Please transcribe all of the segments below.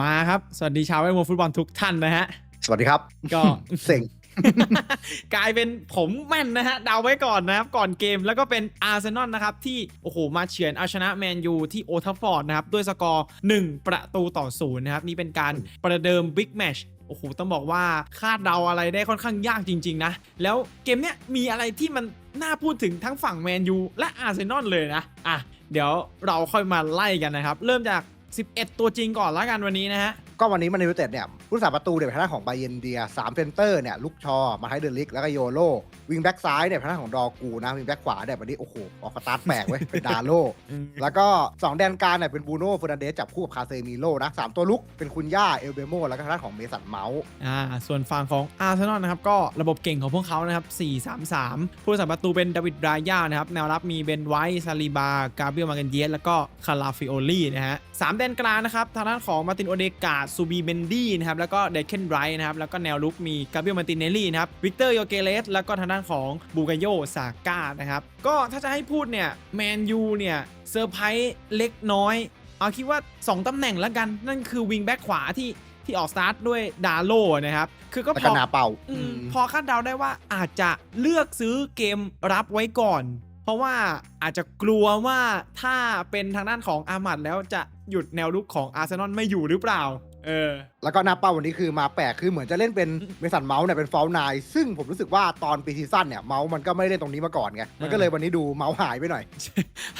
มาครับ สวัสดีชาวแวดวงฟุตบอลทุกท่านนะฮะ สวัสดีครับ ก็เซ็งกลายเป็นผมแม่นนะฮะเดาไว้ก่อนนะครับ ก่อนเกมแล้วก็เป็นอาร์เซนอลนะครับ ที่โอ้โหมาเฉือนเอาชนะแมนยูที่โอทัฟฟอร์ดนะครับ ด้วยสกอร์ 1 ประตูต่อศูนย์นะครับ นี่เป็นการประเดิมบิ๊กแมชโอ้โห ต้องบอกว่าคาดเดาอะไรได้ค่อนข้างยากจริง ๆ นะ แล้วเกมเนี้ยมีอะไรที่มันน่าพูดถึงทั้งฝั่งแมนยูและอาร์เซนอลเลยนะ อะ เดี๋ยวเราค่อยมาไล่กันนะครับ เริ่มจาก 11 ตัวจริงก่อนละกันวันนี้นะฮะก็วันนี้มันยูเต็ดเนี่ยผู้รักษาประตูเนี่ยเป็นทางด้านของไบเยนเดียสามเซนเตอร์เนี่ยลูกชอ มาให้เดลิก แล้วก็โยโลวิงแบ็กซ้ายเนี่ยเป็นทางด้านของดอกูนะวิงแบ็กขวาเนี่ยวันนี้โอ้โหออกสตาร์ทแปลกเว้ยเป็นดาโลแล้วก็2แดนกลางเนี่ยเป็นบูโน่เฟอร์นันเดสจับคู่กับคาเซมิโลนะสามตัวลุกเป็นคุณย่าเอลเบโมแล้วก็ทางด้านของเมสันเมาส์อ่าส่วนฝั่งของอาร์เซนอลนะครับก็ระบบเก่งของพวกเขานะครับ4-3-3 ผู้รักษาประตูเป็นดาวิดรายานะครับแนวรับมีเบนไวท์ซาลิบา กาเบรียลมาเกนเยสแล้วก็คาราฟิโอลี่นะฮะสามแดนกลางนะครับทางด้านของมาร์ตินโอเดกาซูบีเบนดี้นะครับแล้วก็เดคเคนไรท์นะครับ แล้วก็แนวลุกมีกาเบรียลมาร์ตินเนลลี่นะครับ วิกเตอร์โยเกเลส แล้วก็ทางด้านของบูกาโยซาก้านะครับ ก็ถ้าจะให้พูดเนี่ย แมนยูเนี่ยเซอร์ไพรส์เล็กน้อย เอาคิดว่า 2 ตำแหน่งแล้วกัน นั่นคือวิงแบ็กขวาที่ที่ออกสตาร์ทด้วยดาโลนะครับ คือก็แล้วพก็อนาเป่าอืมอืมพอคาดเดาได้ว่าอาจจะเลือกซื้อเกมรับไว้ก่อน เพราะว่าอาจจะกลัวว่าถ้าเป็นทางด้านของอามัดแล้วจะหยุดแนวลุกของอาร์เซนอลไม่อยู่หรือเปล่า เออแล้วก็นาเป้าวันนี้คือมาแปลกคือเหมือนจะเล่นเป็นเมสันเมาส์เนี่ยเป็นฟอลนายซึ่งผมรู้สึกว่าตอนปีซีซั่นเนี่ยเมาส์มันก็ไม่ได้เล่นตรงนี้มาก่อนไงมันก็เลยวันนี้ดูเมาส์หายไปหน่อย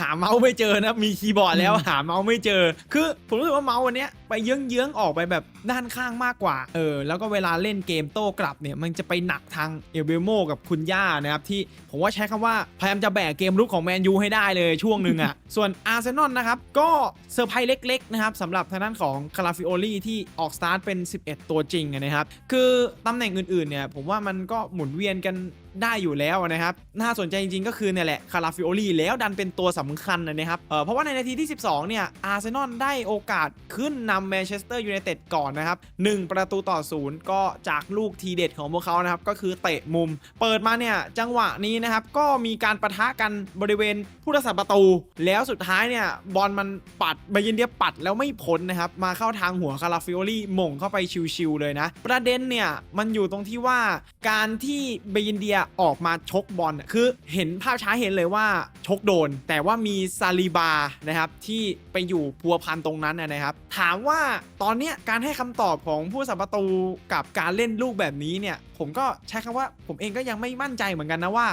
หาเมาส์ไม่เจอนะมีคีย์บอร์ดแล้วอืมหาเมาส์ไม่เจอ คือผมรู้สึกว่าเมาส์วันเนี้ยไปเยื้องๆออกไปแบบด้านข้างมากกว่าเออแล้วก็เวลาเล่นเกมโต้กลับเนี่ยมันจะไปหนักทางเอลเบโมกับคุณย่านะครับที่ผมว่าใช้คำว่าพยายามจะแบกเกมลุกของแมนยูให้ได้เลยช่วงหนึ่งอะ่ะส่วนอาร์เซนอลนะครับก็เซอร์ไพรส์เล็กๆนะครับสำหรับทางด้านของคาราฟิโอลี่ที่ออกสตาร์ทเป็น 11 ตัวจริงนะครับ คือตำแหน่งอื่นๆเนี่ยผมว่ามันก็หมุนเวียนกัน ได้อยู่แล้วนะครับ น่าสนใจจริงๆ ก็คือเนี่ยแหละคาราฟิโอลีแล้วดันเป็นตัวสำคัญนะครับเเพราะว่าในนาทีที่ 12 เนี่ยอาร์เซนอลได้โอกาสขึ้นนำแมนเชสเตอร์ยูไนเต็ดก่อนนะครับ1ประตูต่อศูนย์ก็จากลูกทีเด็ดของพวกเขานะครับ ก็คือเตะมุม เปิดมาเนี่ยจังหวะนี้นะครับ ก็มีการประทะกันบริเวณผู้รักษาประตู แล้วสุดท้ายเนี่ยบอลมันปัดบายินเดียปัดแล้วไม่พ้นนะครับ มาเข้าทางหัวคาราฟิโอลีหม่งเข้าไปชิวๆเลยนะ ประเด็นเนี่ยมันอยู่ตรงที่ว่าการที่เบยินเดียออกมาชกบอลคือเห็นภาพช้าเห็นเลยว่าชกโดน แต่ว่ามีซาลีบานะครับที่ไปอยู่พัวพันตรงนั้นนะครับ ถามว่าตอนเนี้ยการให้คำตอบของผู้สัมประตูกับการเล่นลูกแบบนี้เนี่ยผมก็ใช้คำว่าผมเองก็ยังไม่มั่นใจเหมือนกันนะว่า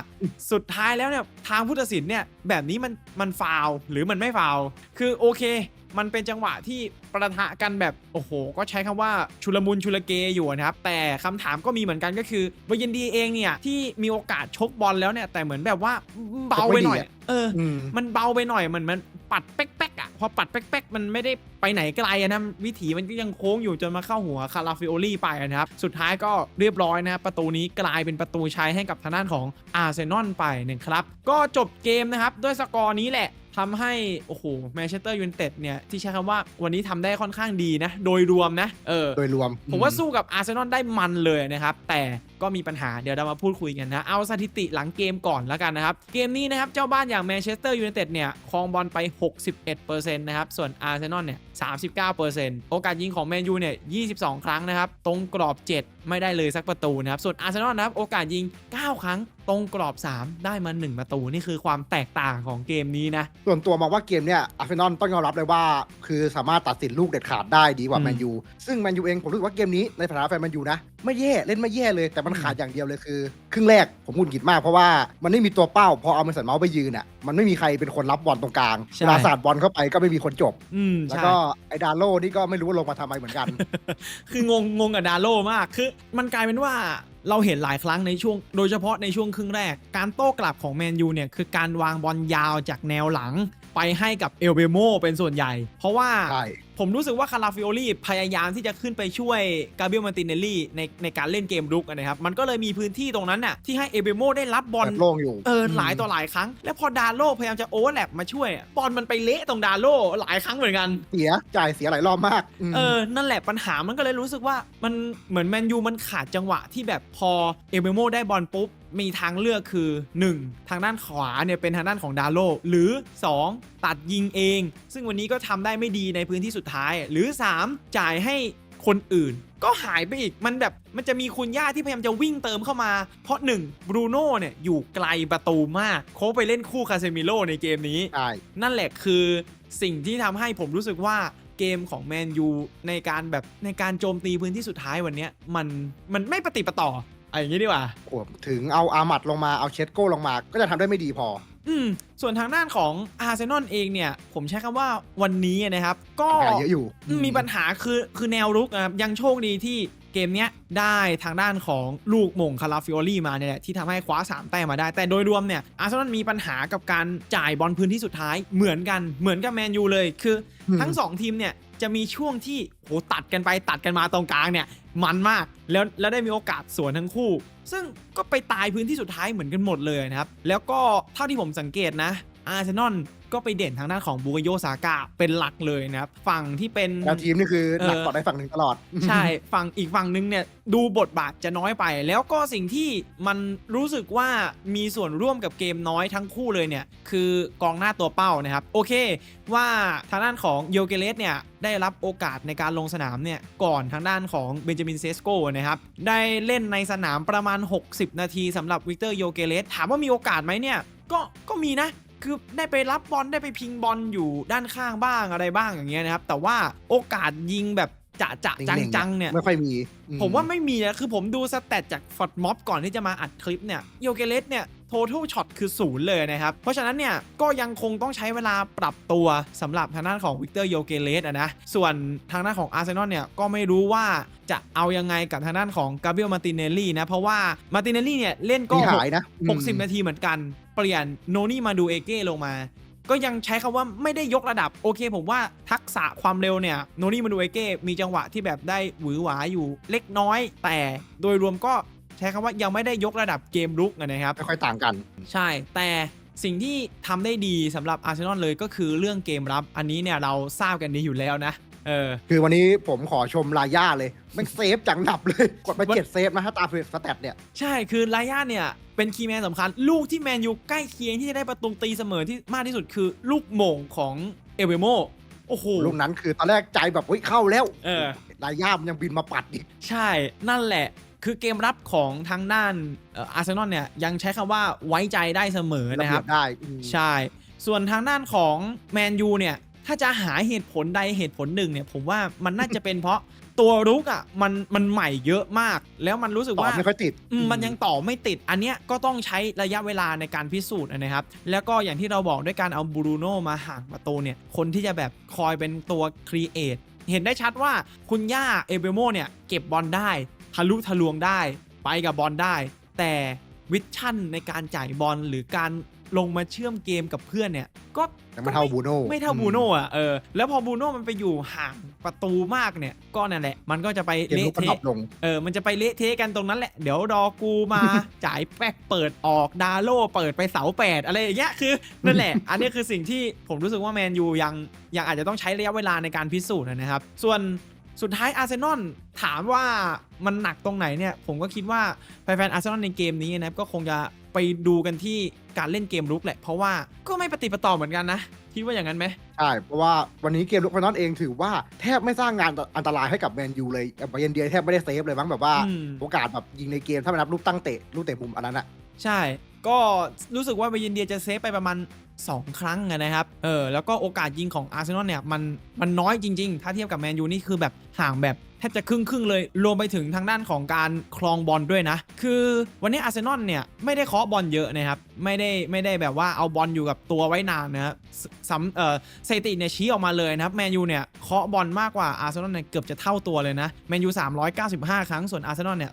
สุดท้ายแล้วเนี่ยทางผู้ตัดสินเนี่ยแบบนี้มันมันฟาวหรือมันไม่ฟาวคือโอเค มันเป็นจังหวะที่ประทะกันแบบโอ้โห ก็ใช้คำว่าชุลมุนชุลเกอยู่นะครับ แต่คำถามก็มีเหมือนกันก็คือวายินดีเองเนี่ยที่มีโอกาสชกบอลแล้วเนี่ยแต่เหมือนแบบว่าเบาไปหน่อยชกไม่ดีอะเอออืมมันเบาไปหน่อยมันมันปัดเป๊กๆอะพอปัดเป๊กๆมันไม่ได้ไปไหนไกลอะนะวิถีมันก็ยังโค้งอยู่จนมาเข้าหัวคาราฟิโอลี่ไปนะครับ สุดท้ายก็เรียบร้อยนะครับประตูนี้กลายเป็นประตูชัยให้กับทางด้านของอาร์เซนอลไปหนึ่งครับ ก็จบเกมนะครับด้วยสกอร์นี้แหละ ทำให้ โอ้โหแมนเชสเตอร์ยูไนเต็ดเนี่ย ที่ใช้คำว่าวันนี้ทำได้ค่อนข้างดีนะ โดยรวมนะ เออ โดยรวม ผมว่าสู้กับอาร์เซนอลได้มันเลยนะครับ แต่ ก็มีปัญหาเดี๋ยวเรามาพูดคุยกันนะ เอาสถิติหลังเกมก่อนแล้วกันนะครับ เกมนี้นะครับ เจ้าบ้านอย่างแมนเชสเตอร์ยูไนเต็ดเนี่ยครองบอลไป 61%นะครับ ส่วนอาร์เซนอลเนี่ย 39%โอกาสยิงของแมนยูเนี่ย 22 ครั้งนะครับ ตรงกรอบ 7 ไม่ได้เลยสักประตูนะครับ ส่วนอาร์เซนอลนะครับ โอกาสยิง 9 ครั้ง ตรงกรอบ 3 ได้มา 1 ประตู นี่คือความแตกต่างของเกมนี้นะ ส่วนตัวมองว่าเกมเนี่ยอาร์เซนอลต้องยอมรับเลยว่า คือสามารถตัดสินลูกเด็ดขาดได้ดีกว่าอืมแมนยู ซึ่งแมนยูเองผมรู้สึกว่าเกมนี้ในฐานะแฟนแมนยูนะ ไม่แย่เล่นไม่แย่เลย แต่มันอืมขาดอย่างเดียวเลยคือครึ่งแรกผมหงุดหงิดมากเพราะว่ามันไม่มีตัวเป้า พอเอาเมสันเมาส์ไปยืนอะมันไม่มีใครเป็นคนรับบอลตรงกลางใช่ เวลาสาดบอลเข้าไปก็ไม่มีคนจบ อืมแล้วใช่ ก็ไอ้ดาโลนี่ก็ไม่รู้ว่าลงมาทำไมเหมือนกัน คืองงงงกับดาโลมากคือมันกลายเป็นว่าเราเห็นหลายครั้งในช่วง โดยเฉพาะในช่วงครึ่งแรก การโต้กลับของแมนยูเนี่ยคือการวางบอลยาวจากแนวหลัง ไปให้กับเอลเบโมเป็นส่วนใหญ่ เพราะว่าใช่ผมรู้สึกว่าคาราฟิโอลี่พยายามที่จะขึ้นไปช่วยกาเบรียลมาร์ตินเนลลี่ในในการเล่นเกมรุกอะนะครับ มันก็เลยมีพื้นที่ตรงนั้นน่ะที่ให้เอลเบโมได้รับบอลแบบโล่งอยู่เออหลายต่อหลายครั้ง แล้วพอดาโลพยายามจะโอเวอร์แลปมาช่วยอะบอลมันไปเละตรงดาโลหลายครั้งเหมือนกัน เสียจ่ายเสียหลายรอบมากมเออนั่นแหละปัญหามันก็เลยรู้สึกว่ามันเหมือนแมนยูมันขาดจังหวะที่แบบพอเอเบโมได้บอลปุ๊บ มีทางเลือกคือ 1. ทางด้านขวาเนี่ยเป็นทางด้านของดาโลหรือ 2. ตัดยิงเอง ซึ่งวันนี้ก็ทำได้ไม่ดีในพื้นที่สุดท้าย หรือ 3. จ่ายให้คนอื่น ก็หายไปอีกมันแบบมันจะมีคุณย่าที่พยายามจะวิ่งเติมเข้ามา เพราะ 1. บรูโน่เนี่ยอยู่ไกลประตูมากเขาไปเล่นคู่คาเซมิโลในเกมนี้ใช่นั่นแหละคือสิ่งที่ทำให้ผมรู้สึกว่าเกมของแมนยูในการแบบในการโจมตีพื้นที่สุดท้ายวันเนี้ยมันมันไม่ปฏิปต่อ อะไรอย่างนี้ดีกว่าโอ้ถึงเอาอามัดลงมาเอาเชสโก้ลงมา ก็จะทำได้ไม่ดีพอ อืม ส่วนทางด้านของอาร์เซนอลเองเนี่ย ผมใช้คำว่าวันนี้นะครับ ก็ปัญหาเยอะอยู่มีปัญหาคือคือแนวรุกนะครับยังโชคดีที่เกมเนี้ยได้ทางด้านของลูกหม่งคาราฟิโอลี่มาเนี่ยแหละที่ทำให้คว้า 3 แต้มมาได้ แต่โดยรวมเนี่ยอาร์เซนอลมีปัญหากับการจ่ายบอลพื้นที่สุดท้ายเหมือนกันเหมือนกับแมนยูเลยคือ อืม ทั้ง 2 ทีมเนี่ยจะมีช่วงที่โหตัดกันไปตัดกันมาตรงกลางเนี่ย มันมาก แล้วแล้วได้มีโอกาสสวนทั้งคู่ ซึ่งก็ไปตายพื้นที่สุดท้ายเหมือนกันหมดเลยนะครับ แล้วก็เท่าที่ผมสังเกตนะ อาร์เซนอลก็ไปเด่นทางด้านของบูกโยซาก้าเป็นหลักเลยนะครับ ฝั่งที่เป็นแล้วทีมนี่คือหนักเออต่อได้ฝั่งหนึ่งตลอด ใช่ ฝั่งอีกฝั่งนึงเนี่ยดูบทบาทจะน้อยไป แล้วก็สิ่งที่มันรู้สึกว่ามีส่วนร่วมกับเกมน้อยทั้งคู่เลยเนี่ย คือกองหน้าตัวเป้านะครับ โอเค ว่าทางด้านของโยเกเลสเนี่ยได้รับโอกาสในการลงสนามเนี่ยก่อนทางด้านของเบนจามินเซสโกนะครับได้เล่นในสนามประมาณ 60 นาทีสำหรับวิกเตอร์โยเกเลสถามว่ามีโอกาสไหมเนี่ยก็ก็มีนะ คือได้ไปรับบอลได้ไปพิงบอลอยู่ด้านข้างบ้างอะไรบ้างอย่างเงี้ยนะครับ แต่ว่าโอกาสยิงแบบจะจะจังจังๆเนี่ยไม่ค่อยมีอืผมว่าไม่มีนะ คือผมดูสแตทจากฟอดม็อบก่อนที่จะมาอัดคลิปเนี่ยโยเกเลสเนี่ย total shot คือศูนย์เลยนะครับ เพราะฉะนั้นเนี่ยก็ยังคงต้องใช้เวลาปรับตัวสำหรับทางด้านของวิกเตอร์โยเกเลสอะนะ ส่วนทางด้านของอาร์เซนอลเนี่ยก็ไม่รู้ว่าจะเอายังไงกับทางด้านของกาเบรียลมาติเนลลี่นะ เพราะว่ามาติเนลลี่เนี่ยเล่นก็มีหายนะอืม60 นาทีเหมือนกัน เปลี่ยนโนนี่มาดูเอเก้ลงมาก็ยังใช้คำว่าไม่ได้ยกระดับโอเค ผมว่าทักษะความเร็วเนี่ยโนนี่มาดูเอเก้มีจังหวะที่แบบได้หวือหวาอยู่เล็กน้อย แต่โดยรวมก็ ใช้คำว่ายังไม่ได้ยกระดับเกมลุกนะครับไม่ค่อยต่างกัน ใช่แต่สิ่งที่ทำได้ดีสำหรับอาร์เซนอลเลยก็คือเรื่องเกมรับ อันนี้เนี่ยเราทราบกันดีอยู่แล้วนะเออคือวันนี้ผมขอชมลาย่าเลยแมันเซฟจังหนับเลย กดไปวันเจ็ดเซฟนะถ้าตามสแตทเนี่ย ใช่คือไลย่าเนี่ยเป็นคีย์แมนสำคัญ ลูกที่แมนยูใกล้เคียงที่จะได้ประตูตีเสมอที่มากที่สุดคือลูกโหม่งของเอเวโมโอ้โหลูกนั้นคือตอนแรกใจแบบเฮ้ยเข้าแล้วเออลาย่ามันยังบินมาปัดอีก ใช่นั่นแหละ คือเกมรับของทางด้านอาร์เซนอลเนี่ยยังใช้คำว่าไว้ใจได้เสมอระนะคเบีรัยบบได้อืมใช่ ส่วนทางด้านของแมนยูเนี่ย ถ้าจะหาเหตุผลใดเหตุผลหนึ่งเนี่ย ผมว่ามันน่าจะเป็นเพราะตัวรุกอะมันมันใหม่เยอะมาก แล้วมันรู้สึกต่อว่าไม่ค่อยติดอืมมันยังต่อไม่ติด อันเนี้ยก็ต้องใช้ระยะเวลาในการพิสูจน์นะครับ แล้วก็อย่างที่เราบอกด้วยการเอาบรูโน่มาห่างประตูเนี่ย คนที่จะแบบคอยเป็นตัวครีเอทเห็นได้ชัดว่าคุณย่าเอเบโมเนี่ยเก็บบอลได้ ทะลุทะลวงได้ ไปกับบอลได้ แต่วิชั่นในการจ่ายบอลหรือการลงมาเชื่อมเกมกับเพื่อนเนี่ยก็แต่ไม่เท่าบูโน่ไม่เท่าบูโน่อะเออแล้วพอบูโน่มันไปอยู่ห่างประตูมากเนี่ยก็นั่นแหละ มันก็จะไปเกมลุเละกมันดรอเทะปลงเออมันจะไปเละเทะกันตรงนั้นแหละ เดี๋ยวรอกูมา จ่ายแป๊กเปิดออกดาโลเปิดไปเสาแปดอะไรอย่างเงี้ยคือนั่นแหละ อันนี้คือสิ่งที่ผมรู้สึกว่าแมนยูยังยังอาจจะต้องใช้ระยะเวลาในการพิสูจน์นะครับ ส่วน สุดท้ายอาร์เซนอลถามว่ามันหนักตรงไหนเนี่ย ผมก็คิดว่าแฟนๆอาร์เซนอลในเกมนี้นะครับก็คงจะไปดูกันที่การเล่นเกมรุกแหละ เพราะว่าก็ไม่ปฏิปต่อเหมือนกันนะคิดว่าอย่างนั้นไหมใช่เพราะว่าวันนี้เกมลุกพนอนเองถือว่าแทบไม่สร้างงานอันตรายให้กับแมนยูเลยบาเยนเดียแทบไม่ได้เซฟเลยมั้งแบบว่าอืมโอกาสแบบยิงในเกมถ้าไม่นับลูกตั้งเตะลูกเตะมุมอันนั้นอะใช่ก็รู้สึกว่าเบยินเดียจะเซฟไปประมาณ 2 ครั้งนะครับ เออ แล้วก็โอกาสยิงของอาร์เซนอลเนี่ยมันมันน้อยจริง ๆ ถ้าเทียบกับแมนยูนี่คือแบบห่างแบบแทบจะครึ่งครึ่งๆเลย รวมไปถึงทางด้านของการคลองบอลด้วยนะ คือวันนี้อาร์เซนอลเนี่ยไม่ได้เคาะบอลเยอะนะครับไม่ได้ไม่ได้แบบว่าเอาบอลอยู่กับตัวไว้นานนะครับสสำเอ่อสถิติเนี่ยชี้ออกมาเลยนะครับแมนยูเนี่ยเคาะบอลมากกว่าอาร์เซนอลเนี่ยเกือบจะเท่าตัวเลยนะแมนยู395 ครั้งส่วนอาร์เซนอลเนี่ย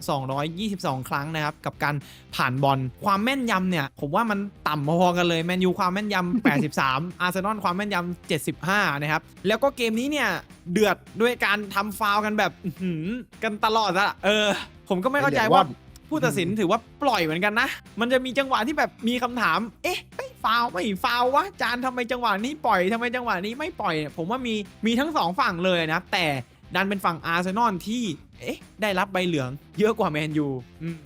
222 ครั้งนะครับกับการผ่านบอลความแม่นยำเนี่ยผมว่ามันต่ำพอๆกันเลยแมนยูความแม่นยำ83 อาร์เซนอลความแม่นยำ75 นะครับแล้วก็เกมนี้เนี่ยเดือดด้วยการทำฟาวล์กันแบบกันตลอดอะเออผมก็ไม่เข้าใจว่า ผู้ตัดสินถือว่าปล่อยเหมือนกันนะ มันจะมีจังหวะที่แบบมีคำถาม เอ๊ะไม่ฟาวล์ไม่ฟาวล์วะจานทำไมจังหวะนี้ปล่อยทำไมจังหวะนี้ไม่ปล่อยเนี่ยผมว่ามีมีทั้งสองฝั่งเลยนะ แต่ดันเป็นฝั่งอาร์เซนอลที่เอ๊ะได้รับใบเหลืองเยอะกว่าแมนยูอืม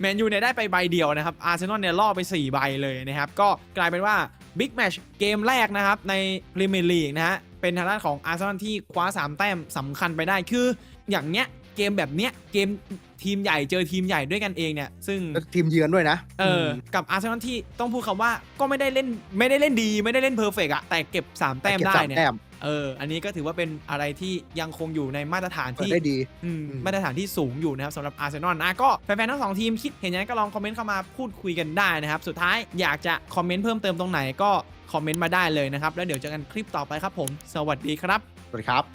แมนยูเนี่ยได้ไปใบเดียวนะครับอาร์เซนอลเนี่ยล่อไป 4 ใบเลยนะครับ ก็กลายเป็นว่าบิ๊กแมชเกมแรกนะครับ ในพรีเมียร์ลีกนะฮะเป็นทางด้านของอาร์เซนอลที่คว้า 3 แต้มสำคัญไปได้คือ อย่างเนี้ยเกมแบบเนี้ยเกม ทีมใหญ่เจอทีมใหญ่ด้วยกันเองเนี่ย ซึ่งแล้วทีมเยือนด้วยนะเอออ กับอาร์เซนอลที่ต้องพูดคำว่าก็ไม่ได้เล่นไม่ได้เล่นดีไม่ได้เล่นเพอร์เฟกอะแต่เก็บ 3 แต้มเก็บได้สามเนี่ยแต้มเออ อันนี้ก็ถือว่าเป็นอะไรที่ยังคงอยู่ในมาตรฐานเปิดที่ได้ดีอืมอืมมาตรฐานที่สูงอยู่นะครับสำหรับอาร์เซนอลนะก็แฟนๆทั้งสองทีมคิดเห็นยังไงก็ลองคอมเมนต์เข้ามาพูดคุยกันได้นะครับ สุดท้ายอยากจะคอมเมนต์เพิ่มเติมตรงไหนก็คอมเมนต์มาได้เลยนะครับ แล้วเดี๋ยวเจอกันคลิปต่อไปครับผม สวัสดีครับ สวัสดีครับ